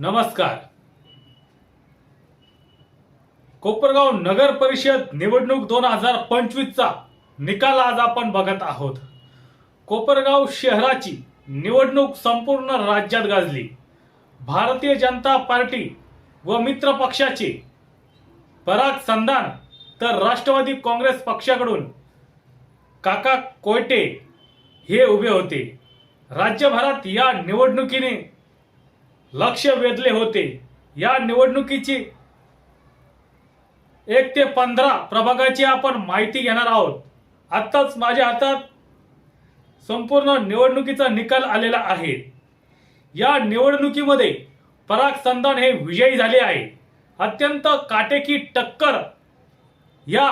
नमस्कार. कोपरगाव नगर परिषद निवडणूक दोन हजार पंचवीसचा निकाल आज आपण बघत आहोत. कोपरगाव शहराची निवडणूक संपूर्ण राज्यात गाजली. भारतीय जनता पार्टी व मित्र पक्षाचे पराग संधान तर राष्ट्रवादी काँग्रेस पक्षाकडून काका कोयटे हे उभे होते. राज्यभरात या निवडणुकीने लक्ष वेधले होते. या निवडणुकीची एक ते पंधरा प्रभागाची आपण माहिती घेणार आहोत. आत्ताच माझ्या हातात संपूर्ण निवडणुकीचा निकाल आलेला आहे. या निवडणुकीमध्ये पराग संधान हे विजयी झाले आहे. अत्यंत काटेकी टक्कर या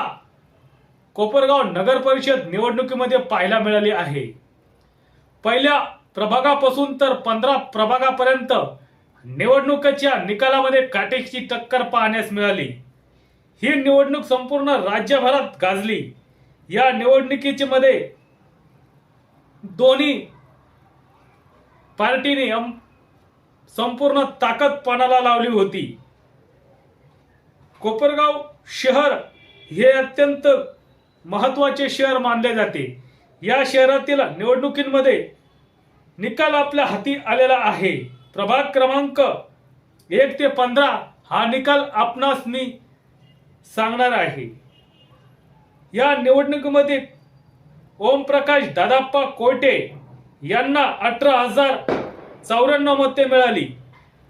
कोपरगाव नगर परिषद निवडणुकीमध्ये पाहायला मिळाली आहे. पहिल्या प्रभागापासून तर पंधरा प्रभागापर्यंत निवडणुकीच्या निकालामध्ये काटेची टक्कर पाहण्यास मिळाली. ही निवडणूक संपूर्ण राज्यभरात गाजली. या निवडणुकीच्या मध्ये दोन्ही पार्टीने संपूर्ण ताकद पणाला लावली होती. कोपरगाव शहर हे अत्यंत महत्त्वाचे शहर मानले जाते. या शहरातील निवडणुकीमध्ये निकाल आपल्या हाती आलेला आहे. प्रभाग क्रमांक एक ते पंधरा हा निकाल आपणास मी सांगणार आहे. या निवडणुकीमध्ये ओमप्रकाश दादाप्पा कोयटे यांना अठरा हजार चौऱ्याण्णव मते मिळाली.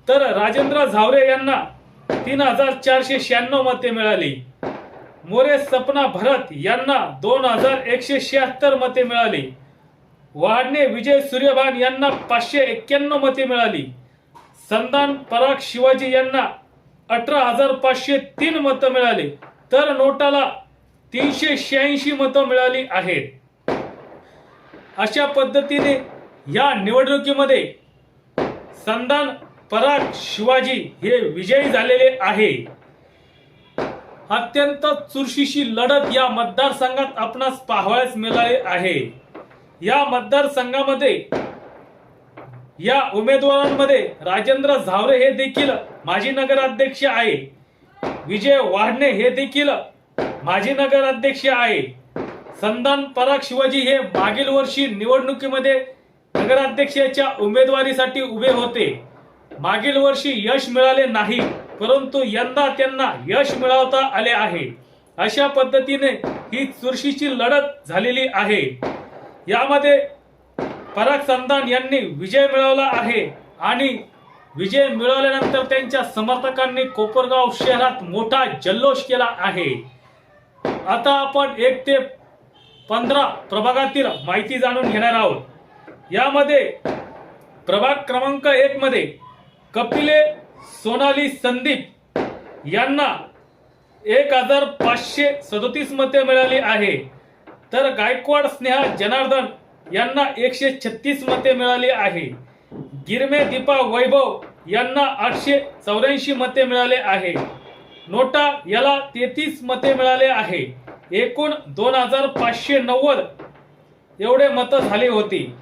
तर राजेंद्र झावरे यांना तीन हजार चारशे शहाण्णव मते मिळाली. मोरे सपना भरत यांना दोन हजार एकशे शहात्तर मते मिळाली. वाढणे विजय सूर्यभान यांना पाचशे एक्क्याण्णव मते मिळाली. संदान पराग शिवाजी यांना अठरा हजार पाचशे तीन मतं मिळाली. तर नोटाला तीनशे शहाऐंशी मतं मिळाली आहेत. अशा पद्धतीने या निवडणुकीमध्ये संदान पराग शिवाजी हे विजयी झालेले आहे. अत्यंत चुरशीशी लढत या मतदारसंघात आपणास पाहावयास मिळाले आहे. या मतदारसंघामध्ये या उमेदवारांमध्ये राजेंद्र झावरे हे देखील माजी नगराध्यक्ष आहे. विजय वाढणे हे देखील माजी नगराध्यक्ष आहे. संदान पराग शिवाजी हे मागील वर्षी निवडणुकीमध्ये नगराध्यक्षाच्या उमेदवारीसाठी उभे होते. मागील वर्षी यश मिळाले नाही परंतु यंदा त्यांना यश मिळवता आले आहे. अशा पद्धतीने ही चुरशीची लढत झालेली आहे. यामध्ये पराग संधान यांनी विजय मिळवला आहे. आणि विजय मिळवल्यानंतर त्यांच्या समर्थकांनी कोपरगाव शहरात मोठा जल्लोष केला आहे. आता आपण एक ते पंधरा प्रभागातील माहिती जाणून घेणार आहोत. यामध्ये प्रभाग क्रमांक एक मध्ये कपिले सोनाली संदीप यांना एक हजार पाचशे सदोतीस मते मिळाली आहे. तर गायकवाड स्नेहा जनार्दन यांना एकशे छत्तीस मते मिळाली आहे. गिरमे दीपा वैभव यांना आठशे चौऱ्याऐंशी मते मिळाले आहे. नोटा याला तेहतीस मते मिळाले आहे. एकूण दोन हजार पाचशे नव्वद एवढे मतं झाली होती.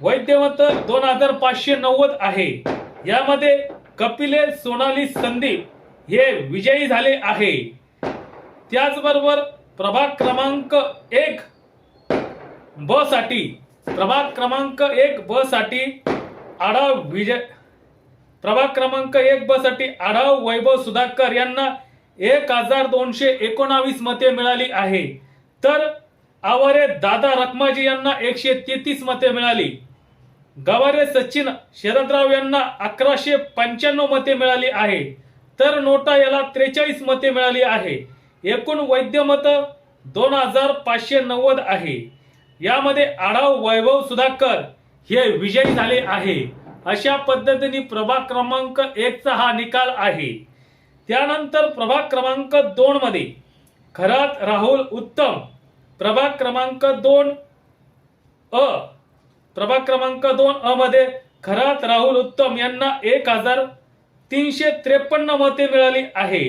वैद्यमत दोन हजार पाचशे नव्वद आहे. यामध्ये कपिले सोनाली संदीप हे विजयी झाले आहे. त्याचबरोबर प्रभाग क्रमांक एक ब साठी प्रभाग क्रमांक एक ब साठी आढाव विजय प्रभाग क्रमांक एक ब साठी आढाव वैभव सुधाकर यांना एक हजार दोनशे एकोणावीस मते मिळाली आहे. तर आवारे दादा रखमाजी यांना एकशे तेहतीस मते मिळाली. गवारे सचिन शरदराव यांना अकराशे पंच्याण्णव मते मिळाली आहे. तर नोटा याला त्रेचाळीस मते मिळाली आहे. एकूण वैद्य मत दोन हजार पाचशे नव्वद आहे. यामध्ये आढाव वैभव सुधाकर हे विजयी झाले आहे. अशा पद्धतीने प्रभाग क्रमांक एकचा हा निकाल आहे. त्यानंतर प्रभाग क्रमांक दोन मध्ये खरात राहुल उत्तम प्रभाग क्रमांक दोन अ प्रभाग क्रमांक दोन अ मध्ये खरात राहुल उत्तम यांना एक हजार तीनशे त्रेपन्न मते मिळाली आहे.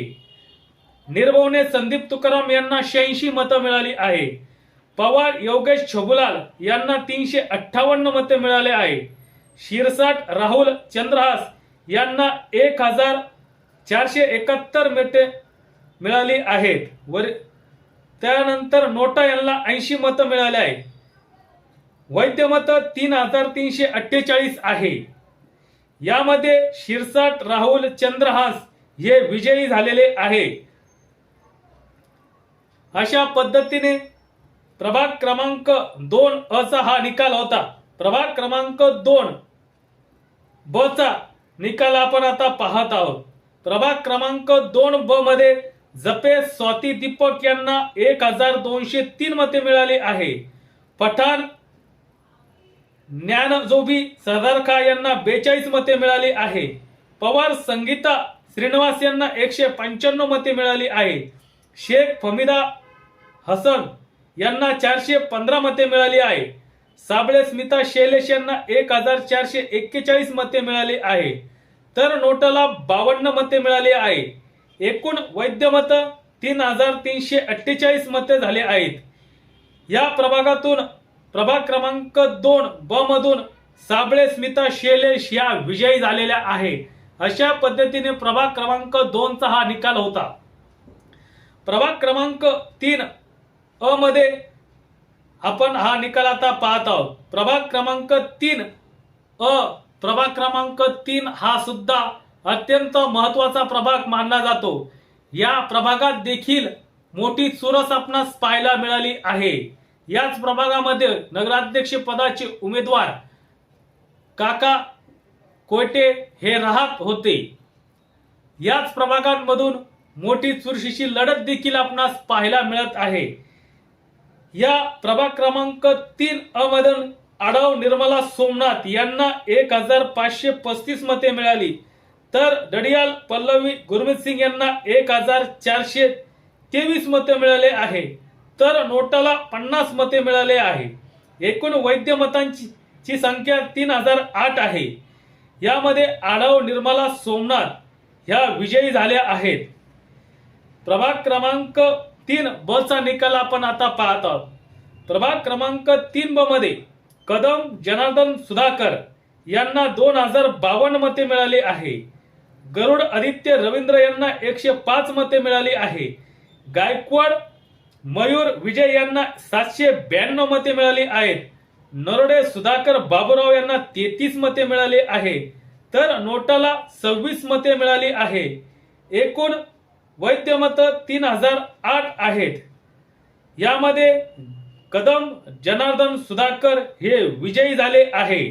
निर्भवने संदीप तुकाराम यांना शहाऐंशी मतं मिळाली आहे. पवार योगेश छबुलाल यांना तीनशे अठ्ठावन्न मते मिळाले आहे. शिरसाट राहुल चंद्रहास यांना एक हजार चारशे एकाहत्तर मते मिळाली आहेत. वर त्यानंतर नोटा यांना ऐंशी मतं मिळाली आहे. वैद्य मतं तीन हजार तीनशे अठ्ठेचाळीस आहे. यामध्ये शिरसाट राहुल चंद्रहास हे विजयी झालेले आहे. अशा पद्धतीने प्रभाग क्रमांक दोन असा हा निकाल होता. प्रभाग क्रमांक दोन ब चा निकाल आपण आता पाहत आहोत. प्रभाग क्रमांक दोन ब मध्ये जपे स्वाती दीपक यांना एक हजार दोनशे तीन मते मिळाली आहे. पठाण ज्ञानजोबी सरदार खा यांना बेचाळीस मते मिळाली आहे. पवार संगीता श्रीनिवास यांना एकशे पंच्याण्णव मते मिळाली आहे. शेख फमिदा हसन यांना चारशे पंधरा मते मिळाली आहे. साबळे स्मिता शैलेश यांना एक हजार चारशे एक्केचाळीस मते मिळाली आहे. तर नोटाला बावन्न मते मिळाली आहे. एकूण वैद्य मत तीन हजार तीनशे अठ्ठेचाळीस मते झाले आहेत. या प्रभागातून प्रभाग क्रमांक दोन ब मधून साबळे स्मिता शैलेश या विजयी झालेल्या आहे. अशा पद्धतीने प्रभाग क्रमांक दोनचा हा निकाल होता. प्रभाग क्रमांक तीन अ मध्ये आपण हा निकाल आता पाहत आहोत. प्रभाग क्रमांक तीन. अ प्रभाग क्रमांक तीन हा सुद्धा अत्यंत महत्त्वाचा प्रभाग मानला जातो. या प्रभागात देखील मोठी चुरस आपणास पाहायला मिळाली आहे. याच प्रभागामध्ये नगराध्यक्ष पदाचे उमेदवार काका कोयटे हे राहत होते. याच प्रभागांमधून मोठी चुरशीची लढत देखील आपणास पाहायला मिळत आहे. या प्रभाग क्रमांक तीन अमदन आढाव निर्मला सोमनाथ यांना एक हजार पाचशे पस्तीस मते मिळाली. तर डडियाल पल्लवी गुरमीत सिंग यांना एक हजार चारशे तेवीस मते मिळाले आहे. तर नोटाला पन्नास मते मिळाले आहे. एकूण वैद्य मतांची ची संख्या तीन हजार आठ आहे. यामध्ये आढाव निर्मला सोमनाथ ह्या विजयी झाल्या आहेत. प्रभाग क्रमांक तीन ब चा निकाल आपण आता पाहत आहोत. प्रभाग क्रमांक तीन ब मध्ये कदम जनार्दन सुधाकर यांना दोन हजार बावन्न मते मिळाली आहे. गरुड आदित्य रवींद्र यांना एकशे पाच मते मिळाली आहे. गायकवाड मयूर विजय यांना सातशे ब्याण्णव मते मिळाली आहेत. नरोडे सुधाकर बाबूराव यांना तेहतीस मते मिळाली आहे. तर नोटाला सव्वीस मते मिळाली आहे. एकूण वैद्य मत तीन हजार आठ आहेत. यामध्ये कदम जनार्दन सुधाकर हे विजयी झाले आहे.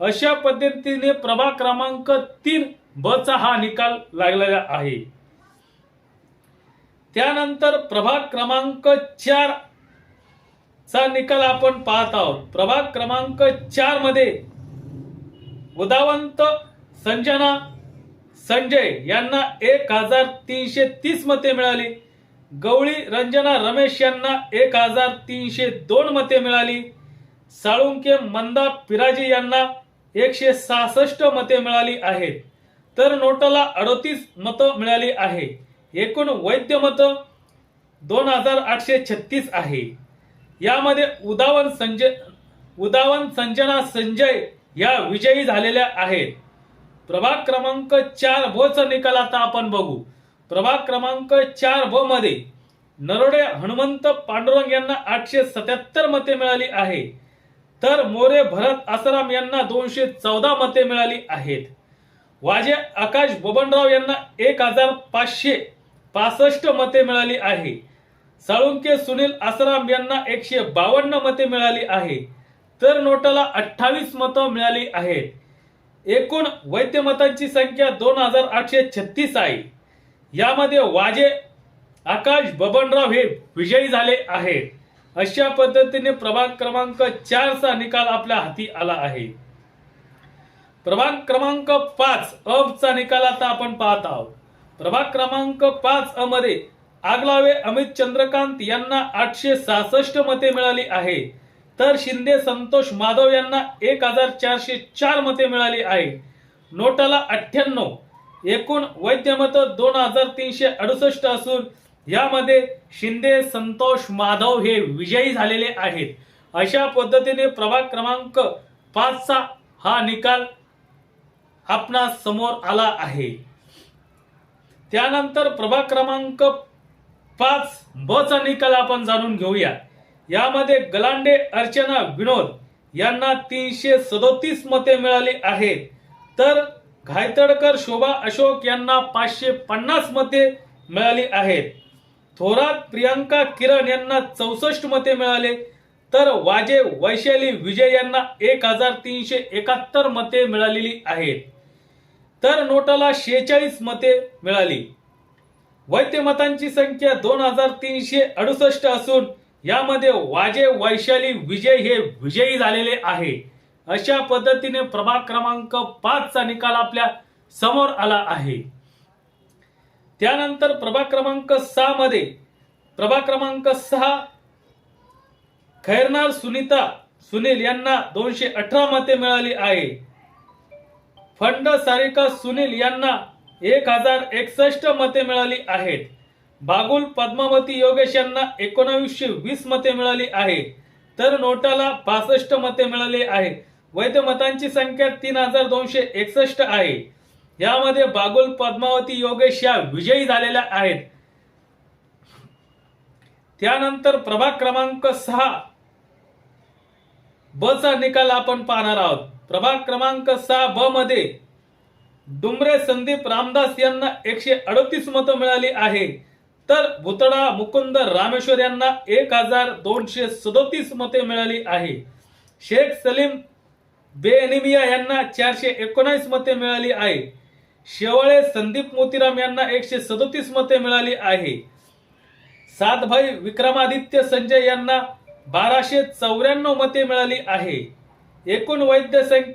अशा पद्धतीने प्रभाग क्रमांक तीन ब चा हा निकाल लागलेला आहे. त्यानंतर प्रभाग क्रमांक चार चा निकाल आपण पाहत आहोत. प्रभाग क्रमांक चारमध्ये उदावंत संजना संजय यांना एक हजार तीनशे तीस मते मिळाली. गवळी रंजना रमेश यांना एक हजार तीनशे दोन मते मिळाली. साळुंके मंदा पिराजी यांना एकशे सहासष्ट मते मिळाली आहेत. तर नोटाला अडतीस मतं मिळाली आहे. एकूण वैद्य मत दोन हजार आठशे छत्तीस आहे. यामध्ये उदावन संजय उदावन संजना संजय या विजयी झालेल्या आहेत. प्रभाग क्रमांक चार ब चा निकाल आता आपण बघू. प्रभाग क्रमांक चार ब मध्ये नरोडे हनुमंत पांडुरंग यांना आठशे सत्याहत्तर मते मिळाली आहे. तर मोरे भरत आसाराम यांना दोनशे चौदा मते मिळाली आहेत. वाजे आकाश बबनराव यांना एक हजार पाचशे पासष्ट मते मिळाली आहे. साळुंके सुनील आसाराम यांना एकशे बावन्न मते मिळाली आहे. तर नोटाला अठ्ठावीस मतं मिळाली आहेत. एकूण वैद्य मतांची संख्या दोन हजार आठशे छत्तीस आहे. यामध्ये वाजे आकाश बबनराव हे विजयी झाले आहेत. अशा पद्धतीने प्रभाग क्रमांक चार चा निकाल आपल्या हाती आला आहे. प्रभाग क्रमांक पाच अ चा निकाल आता आपण पाहत आहोत. प्रभाग क्रमांक पाच अ मध्ये आगलावे अमित चंद्रकांत यांना आठशे सहासष्ट मते मिळाली आहे. तर शिंदे संतोष माधव यांना एक हजार चारशे चार मते मिळाली आहे नोटाला अठ्ठ्याण्णव एकूण वैद्य मतं दोन हजार तीनशे अडुसष्ट असून यामध्ये शिंदे संतोष माधव हे विजयी झालेले आहेत. अशा पद्धतीने प्रभाग क्रमांक पाचचा हा निकाल आपणा समोर आला आहे. त्यानंतर प्रभाग क्रमांक पाच ब चा निकाल आपण जाणून घेऊया. यामध्ये गलांडे अर्चना विनोद यांना तीनशे सदोतीस मते मिळाली आहेत. तर घायतडकर शोभा अशोक यांना पाचशे पन्नास मते मिळाली आहेत. थोरात प्रियांका किरण यांना चौसष्ट मते मिळाले. तर वाजे वैशाली विजय यांना एक हजार तीनशे एकाहत्तर मते मिळालेली आहेत. तर नोटाला शेहेचाळीस मते मिळाली. वैद्य मतांची संख्या दोन हजार तीनशे अडुसष्ट असून यामध्ये वाजे वैशाली विजय हे विजयी झालेले आहे. अशा पद्धतीने प्रभाग क्रमांक पाच चा निकाल आपल्यासमोर आला आहे. त्यानंतर प्रभाग क्रमांक सहा मध्ये प्रभाग क्रमांक सहा खैरनार सुनीता सुनील यांना दोनशे अठरा मते मिळाली आहे. फंड सारिका सुनील यांना एक हजार एकसष्ट मते मिळाली आहेत. बागुल पद्मावती योगेश यांना एकोणावीसशे वीस मते मिळाली आहे तर नोटाला पासष्ट मते मिळाली आहे वैध मतांची संख्या तीन हजार दोनशे एकसष्ट आहे. यामध्ये बागुल पद्मावती योगेश या विजयी झालेल्या आहेत. त्यानंतर प्रभाग क्रमांक सहा. ब चा निकाल आपण पाहणार आहोत. प्रभाग क्रमांक सहा ब मध्ये डुमरे संदीप रामदास यांना एकशे अडतीस मतं मिळाली आहे तर भुतडा मुकुंद रामेश्वर यांना एक हजार दोनशे सदोतीस मते मिळाली आहे. शेख सलीम बेनिमिया यांना चारशे एकोणावीस मते मिळाली आहे. शेवळे संदीप मोतीराम यांना एकशे सदोतीस मते मिळाली आहे. सातभाई विक्रमादित्य संजय यांना बाराशे चौऱ्याण्णव मते मिळाली आहे. एकूण वैद्य सं-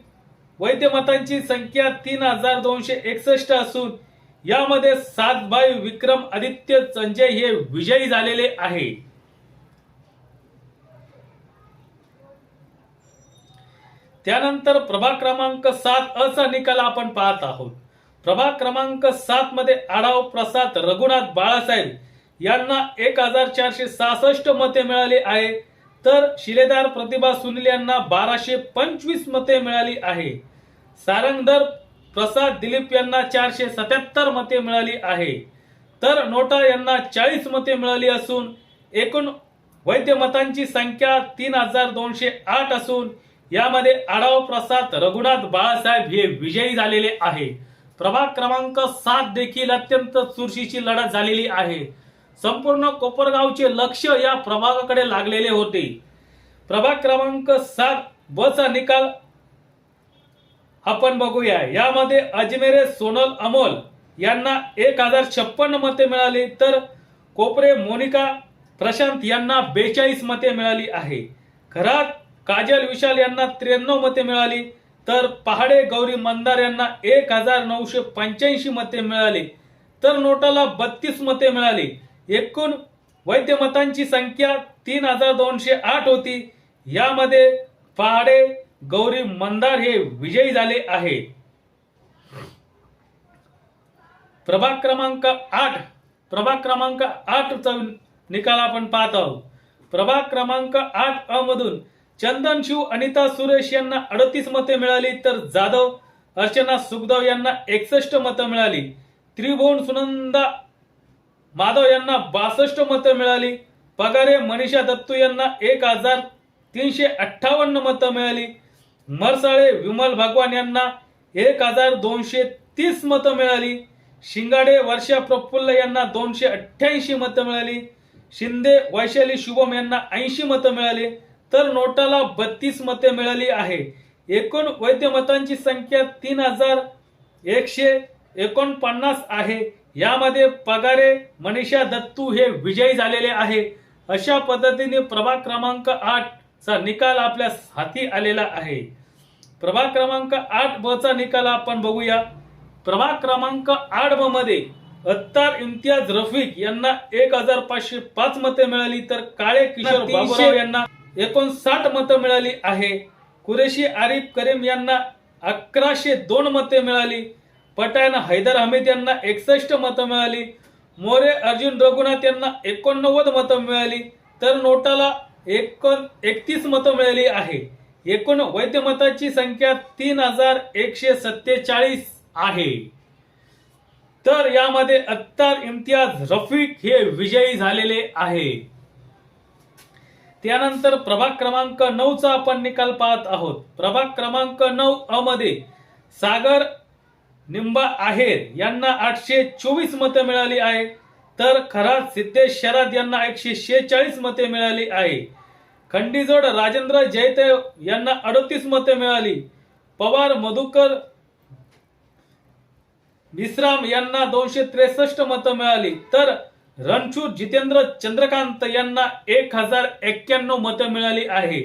वैद्य मतांची संख्या तीन हजार दोनशे एकसष्ट असून यामध्ये सातभाई विक्रम आदित्य संजय हे विजयी झालेले आहे. त्यानंतर प्रभाग क्रमांक सात असा निकाल आपण पाहत आहोत. प्रभाग क्रमांक सात मध्ये आढाव प्रसाद रघुनाथ बाळासाहेब यांना एक हजार चारशे सहासष्ट मते मिळाली आहे. तर शिलेदार प्रतिभा सुनील यांना बाराशे पंचवीस मते मिळाली आहे. सारंगधर प्रसाद दिलीप यांना चारशे सत्याहत्तर मते मिळाली आहे. तर नोटा यांना चाळीस मते मिळाली असून एकूण वैद्य मतांची संख्या तीन हजार दोनशे आठ असून यामध्ये आढाव प्रसाद रघुनाथ बाळासाहेब हे विजयी झालेले आहे. प्रभाग क्रमांक सात देखील अत्यंत चुरशीची लढत झालेली आहे. संपूर्ण कोपरगावचे लक्ष या प्रभागाकडे लागलेले होते. प्रभाग क्रमांक सात बचा निकाल आपण बघूया. यामध्ये अजमेरे सोनल अमोल यांना एक हजार छप्पन्न मते मिळाली तर कोपरे मोनिका प्रशांत यांना बेचाळीस मते मिळाली आहे. घरात काजल विशाल यांना त्र्याण्णव मते मिळाली तर पहाडे गौरी मंदार यांना एक हजार नऊशे पंच्याऐंशी मते मिळाली तर नोटाला बत्तीस मते मिळाली. एकूण वैद्य मतांची संख्या तीन हजार दोनशे आठ होती. यामध्ये पहाडे गौरी मंदार हे विजयी झाले आहे. प्रभाग क्रमांक आठ प्रभाग क्रमांक आठ चा निकाल आपण पाहत आहोत. प्रभाग क्रमांक आठ अ मधून चंदन शिव अनिता सुरेश यांना अडतीस मते मिळाली तर जाधव अर्चना सुखदेव यांना एकसष्ट मतं मिळाली त्रिभुवन सुनंदा माधव यांना बासष्ट मतं मिळाली पगारे मनीषा दत्तू यांना एक हजार तीनशे अठ्ठावन्न मतं मिळाली मरसाळे विमल भगवान यांना एक हजार दोनशे तीस मतं मिळाली. शिंगाडे वर्षा प्रफुल्ल यांना दोनशे अठ्ठ्याऐंशी मतं मिळाली. शिंदे वैशाली शुभम यांना ऐंशी मतं मिळाली. तर नोटाला बत्तीस मते मिळाली आहे. एकूण वैद्य मतांची संख्या तीन हजार एकशे एकोणपन्नास आहे. यामध्ये पगारे मनीषा दत्तू हे विजयी झालेले आहे. अशा पद्धतीने प्रभाग क्रमांक आठ चा निकाल आपल्या हाती आलेला आहे. प्रभाग क्रमांक आठ ब चा निकाल आपण बघूया. प्रभाग क्रमांक आठ ब मध्ये अत्तार इम्तियाज रफिक यांना एक हजार पाचशे पाच मते मिळाली तर काळे किशोर बाबूराव यांना एकोणसाठ मतं मिळाली आहे. कुरेशी आरिफ करीम यांना अकराशे दोन मते मिळाली. पठाण हैदर हमीद यांना एकसष्ट मतं मिळाली. मोरे अर्जुन रघुनाथ यांना एकोणनव्वद मतं मिळाली. तर नोटाला एकोण एकतीस मतं मिळाली आहे. एकूण वैद्यमताची संख्या तीन हजार एकशे सत्तेचाळीस आहे. तर यामध्ये अत्तार इम्तियाज रफीक हे विजयी झालेले आहे. त्यानंतर प्रभाग क्रमांक नऊचा आपण निकाल पाहत आहोत. प्रभाग क्रमांक नऊ अ मध्ये सागर निंबा आहेर यांना आठशे चोवीस मतं मिळाली आहे. तर खरा सिद्धेश शरद यांना एकशे शेहेचाळीस मते मिळाली आहे. खंडीजोड राजेंद्र जयदेव यांना अडतीस मते मिळाली. पवार मधुकर विश्राम यांना दोनशे त्रेसष्ट मतं मिळाली. तर रणछूर जितेंद्र चंद्रकांत यांना एक हजार एक्क्याण्णव मतं मिळाली आहे.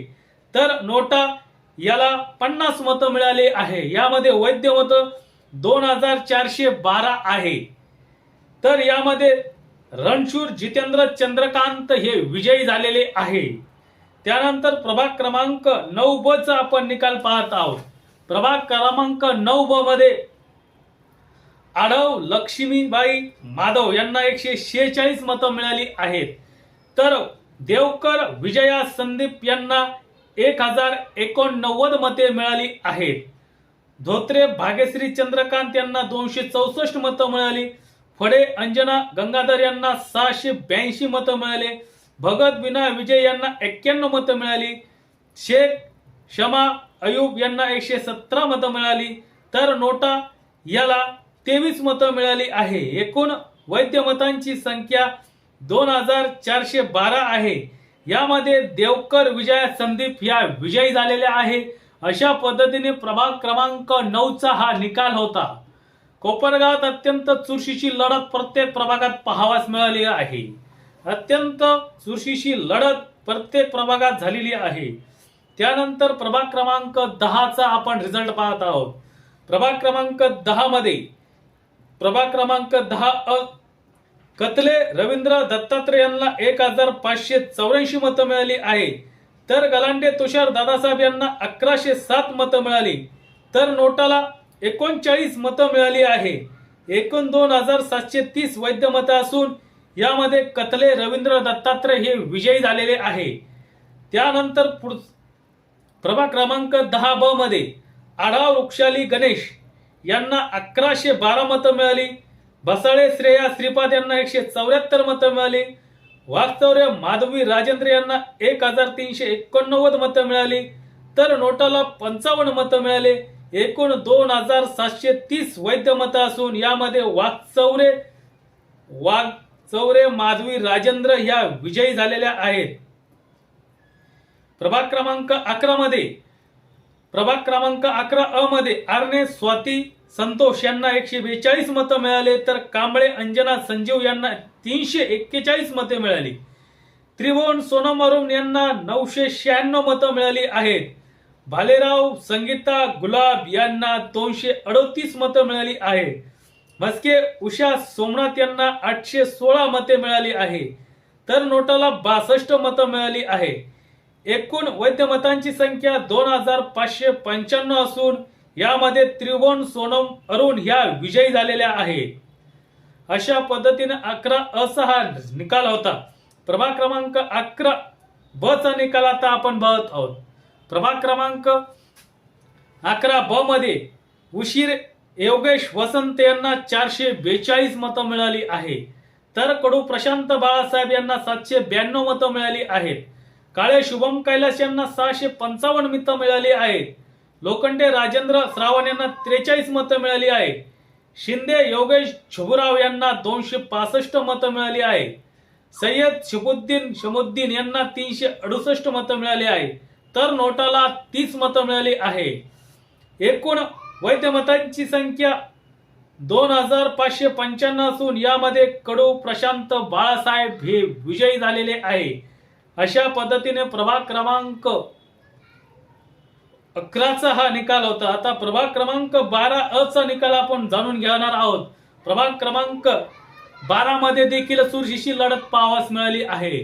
तर नोटा याला पन्नास मतं मिळाली आहे. यामध्ये वैद्य मतं दोन हजार चारशे बारा आहे. तर यामध्ये रणशूर जितेंद्र चंद्रकांत हे विजयी झालेले आहे. त्यानंतर प्रभाग क्रमांक नऊ ब चा आपण निकाल पाहत आहोत. प्रभाग क्रमांक नऊ ब मध्ये आढव लक्ष्मीबाई माधव यांना एकशे शेहेचाळीस मतं मिळाली आहेत. तर देवकर विजया संदीप यांना एक हजार एकोणनव्वद मते मिळाली आहेत. धोत्रे भाग्यश्री चंद्रकांत यांना दोनशे चौसष्ट मतं मिळाली. फडे अंजना गंगाधर यांना सहाशे ब्याऐंशी मतं मिळाले. भगत विना विजय यांना एक्क्याण्णव मतं मिळाली. शेख शमा अयूब यांना एकशे सतरा मतं मिळाली. तर नोटा याला तेवीस मतं मिळाली आहे. एकूण वैद्य मतांची संख्या दोन हजार चारशे बारा आहे. यामध्ये देवकर विजय संदीप या विजयी झालेल्या आहे. अशा पद्धतीने प्रभाग क्रमांक नऊचा हा निकाल होता. कोपरगावात अत्यंत चुरशीची लढत प्रत्येक प्रभागात पाहावास मिळाली आहे. अत्यंत चुरशीशी लढत प्रत्येक प्रभागात झालेली आहे. त्यानंतर प्रभाग क्रमांक दहाचा आपण रिझल्ट पाहत आहोत. प्रभाग क्रमांक दहा मध्ये प्रभाग क्रमांक दहा अ कतले रवींद्र दत्तात्रय यांना एक हजार पाचशे चौऱ्याऐंशी मतं मिळाली आहे. तर गलांडे तुषार दादासाहेब यांना अकराशे सात मतं मिळाली. तर नोटाला एकोणचाळीस मतं मिळाली आहे. एकूण दोन हजार सातशे तीस वैद्य मतं असून यामध्ये कतले रवींद्र दत्तात्रय हे विजयी झालेले आहे. त्यानंतर पुढ प्रभाग क्रमांक दहा ब मध्ये आढाव वृक्षाली गणेश यांना अकराशे बारा मतं मिळाली. बसाळे श्रेया श्रीपाद यांना एकशे चौऱ्याहत्तर मतं मिळाली. वास्तव्य माधवी राजेंद्र यांना एक हजार तीनशे एकोणनव्वद मतं मिळाली. तर नोटाला पंचावन्न मतं मिळाले. एकूण दोन हजार सातशे तीस वैद्य मतं असून यामध्ये वागचौरे वाघ चौरे माधवी राजेंद्र या विजयी झालेल्या आहेत. प्रभाग क्रमांक अकरा मध्ये प्रभाग क्रमांक अकरा अ मध्ये आरने स्वाती संतोष यांना एकशे बेचाळीस मतं मिळाले तर कांबळे अंजना संजीव यांना तीनशे एक्केचाळीस मते मिळाली. त्रिभुवन सोनम अरुण यांना नऊशे शहाण्णव मतं मिळाली आहेत. भालेराव संगीता गुलाब यांना दोनशे अडतीस मतं मिळाली आहेत. मस्के उषा सोमनाथ यांना आठशे सोळा मते मिळाली आहे. तर नोटाला बासष्ट मतं मिळाली आहे. एकूण वैद्य मतांची संख्या दोन हजार पाचशे पंच्याण्णव असून यामध्ये त्रिभुवन सोनम अरुण ह्या विजयी झालेल्या आहेत. अशा पद्धतीने अकरा असहा हा निकाल होता. प्रभाग क्रमांक अकरा ब चा निकाल आता आपण बघत आहोत. प्रभाग क्रमांक अकरा ब मध्ये उशीर योगेश वसंत यांना चारशे बेचाळीस मतं मिळाली आहे. तर कडू प्रशांत बाळासाहेब यांना सातशे ब्याण्णव मतं मिळाली आहेत. काळे शुभम कैलास यांना सहाशे पंचावन्न मतं मिळाली आहेत. लोखंडे राजेंद्र श्रावण यांना त्रेचाळीस मतं मिळाली आहे शिंदे योगेश छुबुराव यांना दोनशे पासष्ट मतं मिळाली आहे सय्यद शबुद्दीन शमुद्दीन यांना तीनशे अडुसष्ट मतं मिळाली आहे तर नोटाला तीस मतं मिळाली आहे. एकूण वैध मतांची संख्या दोन हजार पाचशे पंच्याण्णव असून यामध्ये कडू प्रशांत बाळासाहेब हे विजयी झालेले आहे. अशा पद्धतीने प्रभाग क्रमांक अकराचा हा निकाल होता. आता प्रभाग क्रमांक बारा अ चा निकाल आपण जाणून घेणार आहोत. प्रभाग क्रमांक बारा मध्ये देखील सुरशीशी लढत पाहावास मिळाली आहे.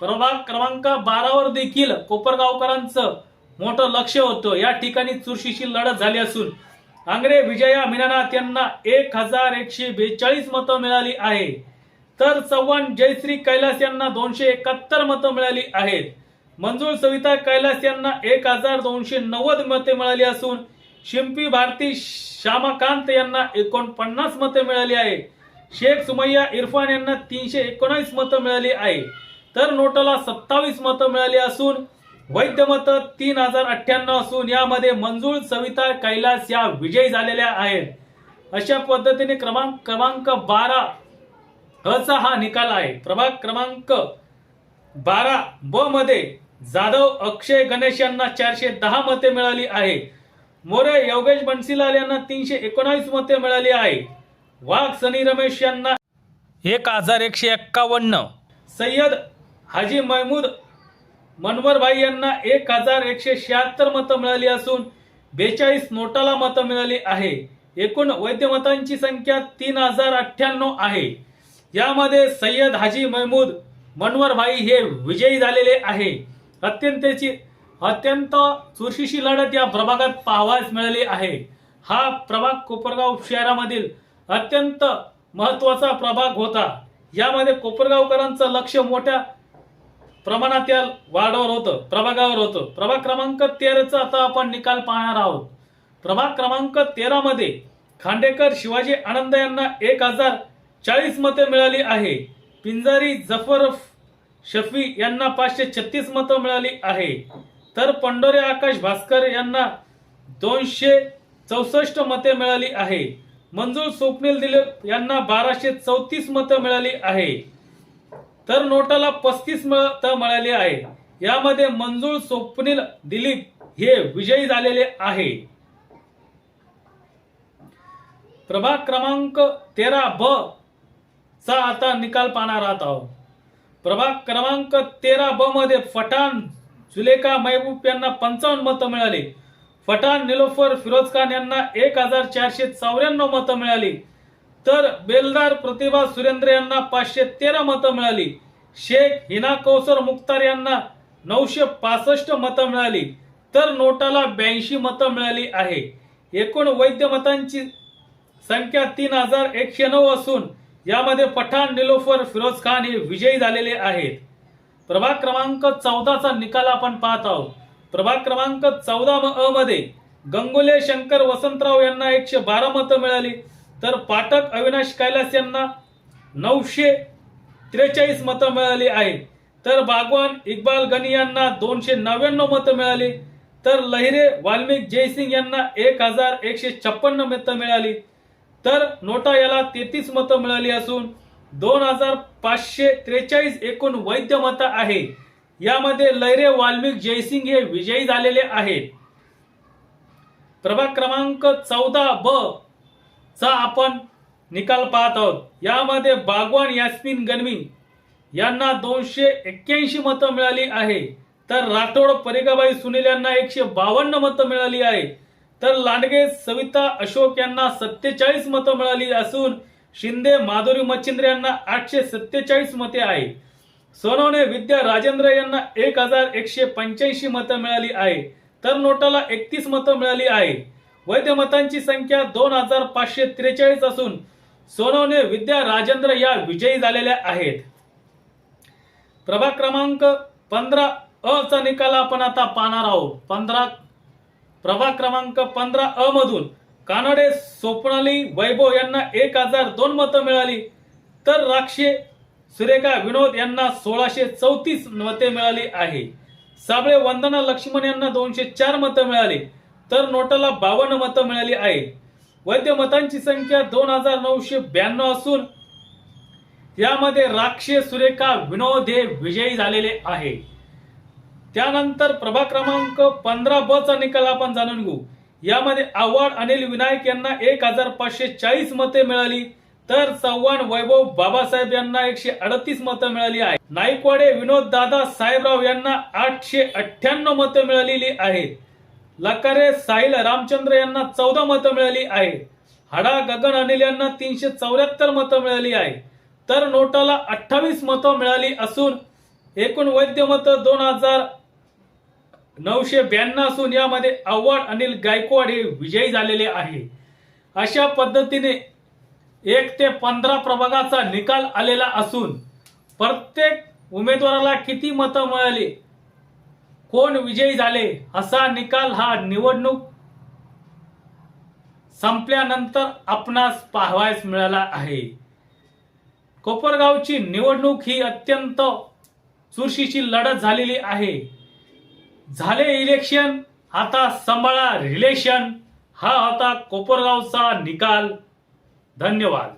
प्रभाग क्रमांक बारावर देखील कोपरगावकरांचं मोठं लक्ष होतं. या ठिकाणी चुरशीची लढत झाली असून आंग्रे विजया मीनानाथ यांना एक हजार एकशे बेचाळीस मतं मिळाली आहे तर चव्हाण जयश्री कैलास यांना दोनशे एकाहत्तर मतं मिळाली आहेत. मंजूळ सविता कैलास यांना एक हजार दोनशे नव्वद मते मिळाली असून शिंपी भारती श्यामकांत यांना एकोणपन्नास मते मिळाली आहे शेख सुमय्या इरफान यांना तीनशे एकोणावीस मतं मिळाली आहे तर नोटाला सत्तावीस मतं मिळाली असून वैध मत तीन हजार अठ्ठ्याण्णव असून यामध्ये मंजूळ सविता कैलास या विजयी झालेल्या आहेत. अशा पद्धतीने क्रमांक क्रमांक बारा असा हा निकाल आहे. प्रभाग क्रमांक बारा ब मध्ये जाधव अक्षय गणेश यांना चारशे दहा मते मिळाली आहे. मोरे योगेश बन्सीलाल यांना तीनशे एकोणावीस मते मिळाली आहे. वाघ सनी रमेश यांना एक हजार एकशे एक्कावन्न. सय्यद हाजी महमूद मनवरभाई यांना एक हजार एकशे शहात्तर मतं मिळाली असून बेचाळीस नोटाला मतं मिळाली आहे. एकूण वैद्यमतांची मतांची संख्या तीन हजार अठ्ठ्याण्णव आहे. यामध्ये सय्यद हाजी महमूद मनवरभाई हे विजयी झालेले आहे. अत्यंतची अत्यंत चुरशीची लढत या प्रभागात पाहावयास मिळाली आहे. हा प्रभाग कोपरगाव शहरामधील अत्यंत महत्त्वाचा प्रभाग होता. यामध्ये कोपरगावकरांचं लक्ष मोठ्या प्रमाणात या वाढवर होतं प्रभागावर होतं. प्रभाग क्रमांक तेराचा आता आपण निकाल पाहणार आहोत. प्रभाग क्रमांक तेरामध्ये खांडेकर शिवाजी आनंद यांना एक हजार चाळीस मते मिळाली आहे. पिंजारी जफर शफी यांना पाचशे छत्तीस मतं मिळाली आहे. तर पंडोरे आकाश भास्कर यांना दोनशे चौसष्ट मते मिळाली आहे. मंजूर स्वप्नील दिलीप यांना बाराशे चौतीस मतं मिळाली आहे. तर नोटाला पस्तीस मत मिळाली आहे. यामध्ये मंजूळ स्वप्नील दिलीप हे विजयी झालेले आहे. प्रभाग क्रमांक तेरा ब चा आता निकाल पाहणार आहोत प्रभाग क्रमांक तेरा ब मध्ये फटाण जुलेखा महबूब यांना पंचावन्न मतं मिळाली. फटाण निलोफर फिरोज खान यांना एक हजार चारशे चौऱ्याण्णव मतं मिळाली. तर बेलदार प्रतिभा सुरेंद्र यांना पाचशे तेरा मतं मिळाली. शेख हिना कौसर मुख्तार यांना नऊशे पासष्ट मतं मिळाली. तर नोटाला ब्याऐंशी मतं मिळाली आहे. एकूण वैद्य मतांची संख्या तीन हजार एकशे नऊ असून यामध्ये पठाण निलोफर फिरोज खान हे विजयी झालेले आहेत. प्रभाग क्रमांक चौदाचा निकाल आपण पाहत आहोत. प्रभाग क्रमांक चौदा अ मध्ये गंगुले शंकर वसंतराव यांना एकशे बारा मतं मिळाली. तर पाठक अविनाश कैलास यांना नऊशे त्रेचाळीस मतं मिळाली आहेत. तर बागवान इक्बाल गनी यांना दोनशे नव्याण्णव मतं मिळाली. तर लहिरे वाल्मिक जयसिंग यांना एक हजार एकशे छप्पन्न मतं मिळाली. तर नोटा याला तेहतीस मतं मिळाली असून दोन हजार पाचशे त्रेचाळीस एकूण वैध मतं आहे यामध्ये लैरे वाल्मिक जयसिंग हे विजयी झालेले आहेत. प्रभाग क्रमांक चौदा ब चा आपण निकाल पाहत आहोत. यामध्ये बागवान यास्मिन गनवी यांना दोनशे एक्क्याऐंशी मतं मिळाली आहे. तर राठोड परिगाबाई सुनील यांना एकशे बावन्न मतं मिळाली आहे. तर लांडगे सविता अशोक यांना सत्तेचाळीस मतं मिळाली असून शिंदे माधुरी मच्छिंद्र यांना आठशे सत्तेचाळीस मते आहे. सोनवणे विद्या राजेंद्र यांना एक हजार एकशे पंच्याऐंशी मतं मिळाली आहे. तर नोटाला एकतीस मतं मिळाली आहे. वैध मतांची संख्या दोन हजार पाचशे त्रेचाळीस असून सोनवणे विद्या राजेंद्र या विजयी झालेल्या आहेत. प्रभाग क्रमांक पंधरा अ चा निकाल आपण आता पाहणार आहोत. पंधरा प्रभाग क्रमांक पंधरा अ मधून कानडे स्वप्नाली वैभव यांना एक हजार दोन मतं मिळाली. तर राक्षे सुरेखा विनोद यांना सोळाशे चौतीस मते मिळाली आहे. साबळे वंदना लक्ष्मण यांना दोनशे चार मतं मिळाली. तर नोटाला बावन्न मतं मिळाली आहे वैद्य मतांची संख्या दोन हजार नऊशे ब्याण्णव असून यामध्ये राक्षे सुरेखा विनोद हे विजयी झालेले आहे. त्यानंतर प्रभाग क्रमांक पंधरा ब चा निकाल आपण जाणून घेऊ. यामध्ये आव्हाड अनिल विनायक यांना एक हजार पाचशे चाळीस मते मिळाली. तर चव्हाण वैभव बाबासाहेब यांना एकशे अडतीस मतं मिळाली आहे नाईकवाडे विनोद दादा साहेबराव यांना आठशे अठ्ठ्याण्णव मतं मिळालेली आहेत. लकारे साहिल रामचंद्र यांना चौदा मतं मिळाली आहे हाडा गगन अनिल यांना तीनशे चौऱ्याहत्तर मतं मिळाली आहे तर नोटाला अठ्ठावीस मतं मिळाली असून एकूण वैद्य मतं दोन हजार नऊशे ब्याण्णव असून यामध्ये आव्हाड अनिल गायकवाड हे विजयी झालेले आहे. अशा पद्धतीने एक ते पंधरा प्रभागाचा निकाल आलेला असून प्रत्येक उमेदवाराला किती मतं मिळाली? कोण विजयी झाले असा निकाल हा निवडणूक संपल्यानंतर आपणास पाहावयास मिळाला आहे. कोपरगावची निवडणूक ही अत्यंत चुरशीची लढत झालेली आहे. झाले इलेक्शन आता सांभाळा रिलेशन हा होता कोपरगावचा निकाल. धन्यवाद.